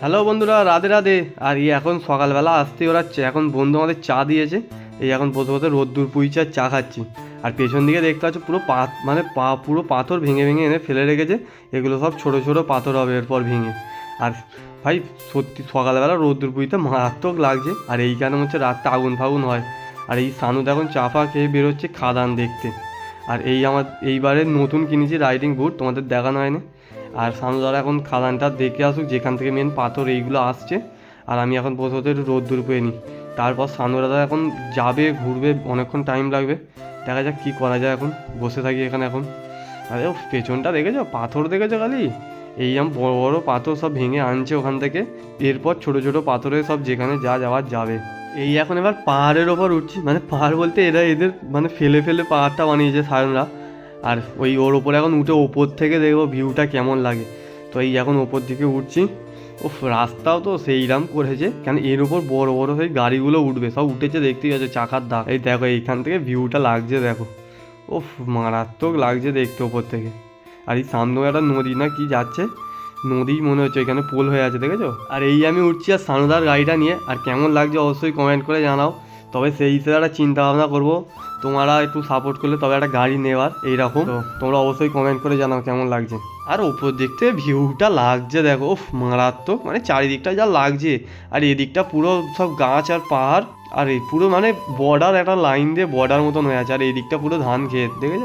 Hello বন্ধুরা, রাধে রাধে। আর এই এখন সকালবেলা আসতে ওরা এখন বন্ধু আমাদের চা দিয়েছে। এই এখন বসে রোদ্দুর পুইছে আর চা খাচ্ছি। আর পেছন দিকে দেখতে পাচ্ছ পুরো পা মানে পা পুরো পাথর ভেঙে ভেঙে এনে ফেলে রেখেছে। এগুলো সব ছোট ছোট পাথর হবে এরপর ভেঙে। আর ভাই, সত্যি সকালবেলা রোদ্দুর পুইতে মারাত্মক লাগছে। আর এইখানে হচ্ছে রাতটা আগুন ফাগুন হয়। আর এই সানুদ এখন চাপা খেয়ে বেরোচ্ছে খাদান দেখতে। আর এই আমার এইবারে নতুন কিনেছি রাইডিং বুট তোমাদের দেখানো হয়নি। আর সানুদারা এখন খাদানটা দেখে আসুক, যেখান থেকে মেন পাথর এইগুলো আসছে। আর আমি এখন বসে একটু রোদ্দুর পেয়ে নিই। তারপর সানুদারা এখন যাবে, ঘুরবে, অনেকক্ষণ টাইম লাগবে। দেখা যাক কী করা যায় এখন। বসে থাকি এখানে এখন। আরে ও, পেছনটা দেখেছ? পাথর দেখেছ খালি? এই আম বড় বড় পাথর সব ভেঙে আনছে ওখান থেকে। এরপর ছোট ছোট পাথরে সব যেখানে যা যাওয়ার যাবে। এই এখন এবার পাহাড়ের ওপর উঠছি। মানে পাহাড় বলতে এরা এদের মানে ফেলে ফেলে পাহাড়টা বানিয়েছে সায়নরা। আর ওই ওর ওপরে এখন উঠে ওপর থেকে দেখব ভিউটা কেমন লাগে। তো এই এখন ওপর দিকে উঠছি। ও রাস্তাও তো সেইরাম করেছে। কেন এর ওপর বড় বড় সেই গাড়িগুলো উঠবে, সব উঠেছে, দেখতেই পাচ্ছ, চাকার দাগ। এই দেখো, এইখান থেকে ভিউটা লাগছে, দেখো। ও মারাত্মক লাগছে দেখতে ওপর থেকে। আর এই সামনেও একটা নদী না কি যাচ্ছে? নদী মনে হচ্ছে, এখানে পোল হয়ে আছে, দেখেছ? আর এই আমি উঠছি আর সানুদার গাড়িটা নিয়ে। আর কেমন লাগছে অবশ্যই কমেন্ট করে জানাও। তবে সেই হিসেবে একটা চিন্তা ভাবনা করব। তোমরা একটু সাপোর্ট করলে তবে একটা গাড়ি নেওয়ার এইরকম। তো তোমরা অবশ্যই কমেন্ট করে জানাও কেমন লাগছে। আর ওপর দিক থেকে ভিউটা লাগছে দেখো উফ মারাত্মক। মানে চারিদিকটা যা লাগছে। আর এদিকটা পুরো সব গাছ আর পাহাড়। আর এই পুরো মানে বর্ডার একটা লাইন দিয়ে বর্ডার মতন হয়ে আছে। আর এদিকটা পুরো ধান ক্ষেত দেখেছ?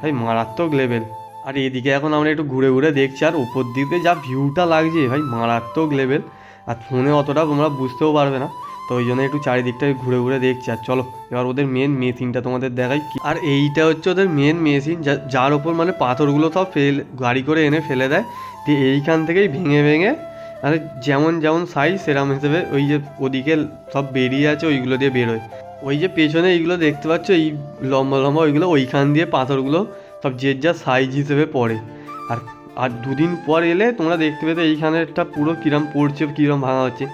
ভাই মারাত্মক লেভেল আর এদিকে এখন আমরা একটু ঘুরে ঘুরে দেখছি। আর উপর দিকে যা ভিউটা লাগছে ভাই মারাত্মক লেভেল আর ফোনে অতটা তোমরা বুঝতেও পারবে না। তো ওই জন্য একটু চারিদিকটা ঘুরে ঘুরে দেখছি। আর চলো, এবার ওদের মেন মেশিনটা তোমাদের দেখাই আর এইটা হচ্ছে ওদের মেন মেশিন যার ওপর মানে পাথরগুলো সব ফেল, গাড়ি করে এনে ফেলে দেয়। দিয়ে এইখান থেকেই ভেঙে ভেঙে মানে যেমন যেমন সাইজ সেরকম হিসেবে ওই যে ওদিকে সব বেরিয়ে আছে, ওইগুলো দিয়ে বেরোয় ওই যে পেছনে এইগুলো দেখতে পাচ্ছ, এই লম্বা লম্বা ওইগুলো, ওইখান দিয়ে পাথরগুলো সব যে যা সাইজ হিসেবে পড়ে। আর আর দুদিন পর এলে তোমরা দেখতে পেতে এইখানেরটা পুরো কিরম পড়ছে, কিরম ভাঙা হচ্ছে।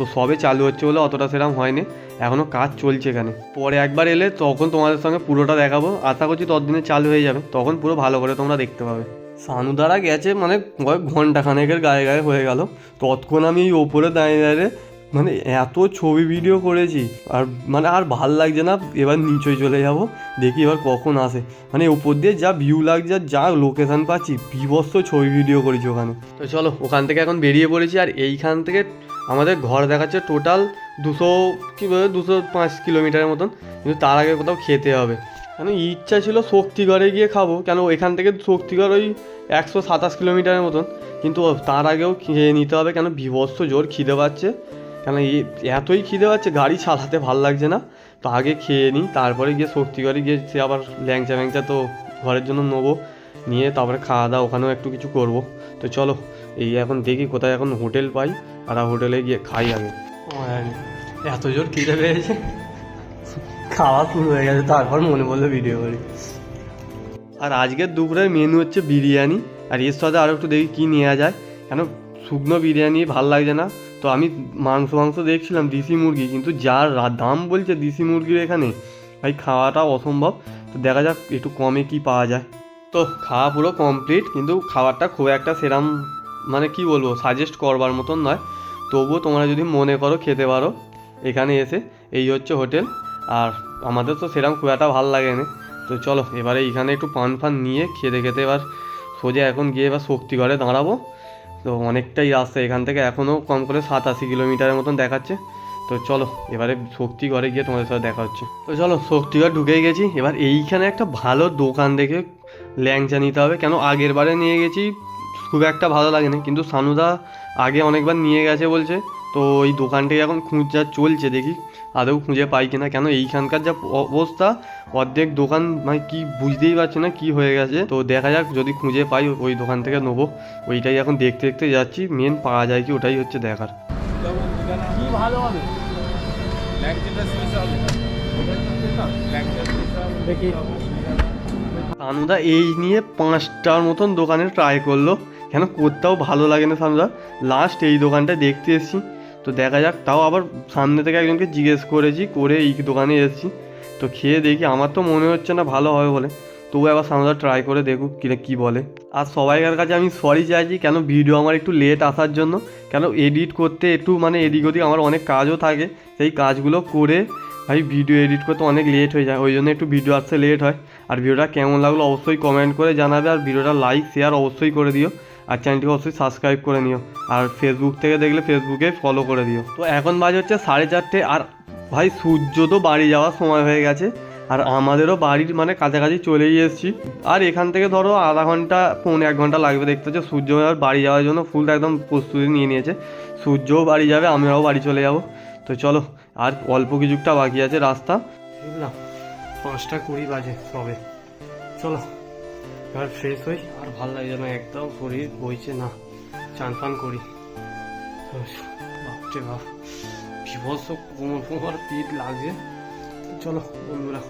তো সবে চালু হচ্ছে বলে অতটা সেরকম হয়নি। এখনও কাজ চলছে এখানে। পরে একবার এলে তখন তোমাদের সঙ্গে পুরোটা দেখাবো। আশা করছি ততদিনে চালু হয়ে যাবে। তখন পুরো ভালো করে তোমরা দেখতে পাবে। সানুদারা গেছে মানে কয়েক ঘণ্টা খানেকের গায়ে গায়ে হয়ে গেল। তৎক্ষণ আমি এই ওপরে দাঁড়িয়ে দাঁড়িয়ে মানে এত ছবি ভিডিও করেছি। আর মানে আর ভালো লাগছে না। এবার নিচে চলে যাব। দেখি এবার কখন আসে। মানে ওপর দিয়ে যা ভিউ লাগছে আর যা লোকেশান পাচ্ছি, বিভৎস ছবি ভিডিও করেছি ওখানে। তো চলো, ওখান থেকে এখন বেরিয়ে পড়েছি। আর এইখান থেকে আমাদের ঘর দেখাচ্ছে টোটাল দুশো, কী বলে, দুশো পাঁচ কিলোমিটারের মতন। কিন্তু তার আগে কোথাও খেতে হবে। কেন, ইচ্ছা ছিল শক্তিগড়ে গিয়ে খাব। কেন, এখান থেকে শক্তিগড় ওই একশো সাতাশ কিলোমিটারের মতন। কিন্তু তার আগেও খেয়ে নিতে হবে। কেন, বিভৎস জোর খিদে পাচ্ছে। কেন এতই খিদে পাচ্ছে, গাড়ি চালাতে ভালো লাগছে না। তো আগে খেয়ে নিই, তারপরে গিয়ে শক্তিগড়ে গিয়ে সে আবার ল্যাংচা ম্যাংচা তো ঘরের জন্য নেব। নিয়ে তারপরে খাওয়া দাওয়া, ওখানেও একটু কিছু করব। তো চলো, এই এখন দেখি কোথায় এখন হোটেল পাই। আর হোটেলে গিয়ে খাই আগে এত জোর খিদে পেয়েছে। খাওয়া শুরু হয়ে গেছে তারপর মনে পড়ল ভিডিও করি। আর আজকের দুপুরের মেনু হচ্ছে বিরিয়ানি আর এর সাথে আরও একটু দেখি কী নেওয়া যায়। কেন শুকনো বিরিয়ানি ভালো লাগছে না? তো আমি মাংস মাংস দেখছিলাম দেশি মুরগি কিন্তু যার দাম বলছে দেশি মুরগির এখানে ভাই খাওয়াটা অসম্ভব। তো দেখা যাক একটু কমে কি পাওয়া যায়। তো খাওয়া পুরো কমপ্লিট কিন্তু খাবারটা খুব একটা সেরাম মানে কি বলব সাজেস্ট করবার মতন নয়। তবুও তোমরা যদি মনে করো খেতে পারো, এখানে এসে এই হচ্ছে হোটেল। আর আমাদের তো সেরকম খুব একটা ভালো লাগে না তো চলো, এবারে এইখানে একটু পান ফান নিয়ে খেতে খেতে এবার সোজা এখন গিয়ে এবার শক্তিগড়ে দাঁড়াবো। তো অনেকটাই রাস্তা, এখান থেকে এখনও কম করে সাতাশি কিলোমিটারের মতন দেখাচ্ছে। তো চলো, এবারে শক্তিগড়ে গিয়ে তোমাদের সাথে দেখা হচ্ছে। তো চলো, শক্তিগড় ঢুকেই গেছি। এবার এইখানে একটা ভালো দোকান দেখে ল্যাংচা নিতে হবে। কেন, আগের বারে নিয়ে গেছি খুব একটা ভালো লাগেনি। কিন্তু সানুদা আগে অনেকবার নিয়ে গেছে বলছে। তো ওই দোকানটাই এখন খুঁজা চলছে দেখি আদৌ খুঁজে পাই কিনা। কেন এইখানকার যা অবস্থা অর্ধেক দোকান মানে কি বুঝতেই পারছি না কি হয়ে গেছে। তো দেখা যাক যদি খুঁজে পাই ওই দোকান থেকে নেব। ওইটাই এখন দেখতে দেখতে যাচ্ছি মেন পাওয়া যায় কি ওটাই হচ্ছে দেখার। কি ভালো হবে? দেখি এই নিয়ে পাঁচটার মতন দোকানে ট্রাই করল। কেন করতেও ভালো লাগে না সানুদা? লাস্ট এই দোকানটা দেখতে এসেছি। তো দেখা যাক, তাও আবার সামনে থেকে একজনকে জিজ্ঞেস করেছি, করে এই দোকানে এসেছি। তো খেয়ে দেখি, আমার তো মনে হচ্ছে না ভালো হবে বলে। তবু একবার সানুদা ট্রাই করে দেখুক কিনা কী বলে। আর সবাইকার কাছে আমি সরি চাইছি, কেন ভিডিও আমার একটু লেট আসার জন্য। কেন এডিট করতে একটু মানে এদিক ওদিক আমার অনেক কাজও থাকে। সেই কাজগুলো করে ভাই ভিডিও এডিট করতে অনেক লেট হয়ে যায়। ওই জন্য একটু ভিডিও আসতে লেট হয়। আর ভিডিওটা কেমন লাগল অবশ্যই কমেন্ট করে জানাবে। আর ভিডিওটা লাইক শেয়ার অবশ্যই করে দিও। আর চ্যানেলটিকে অবশ্যই সাবস্ক্রাইব করে নিও। আর ফেসবুক থেকে দেখলে ফেসবুকে ফলো করে দিও। তো এখন বাজে হচ্ছে সাড়ে চারটে আর ভাই সূর্য তো বাড়ি যাওয়ার সময় হয়ে গেছে। আর আমাদেরও বাড়ির মানে কাছাকাছি চলেই এসেছি। আর এখান থেকে ধরো আধা ঘণ্টা, পৌনে এক ঘণ্টা লাগবে দেখতে হচ্ছে। সূর্য আর বাড়ি যাওয়ার জন্য ফুল একদম প্রস্তুতি নিয়ে নিয়েছে। সূর্যও বাড়ি যাবে আমরাও বাড়ি চলে যাব। তো চলো, আর অল্প কিছুটা বাকি আছে রাস্তা। বুঝলাম পাঁচটা কুড়ি বাজে, সবে। চলো। এবার ফ্রেশ হই। আর ভালো লাগে না, একদম শরীর বইছে না, চান ফান করি। বাপরে বাপ, বিভৎস কোমর কোমর পিঠ লাগছে চলো, বন্ধুরা।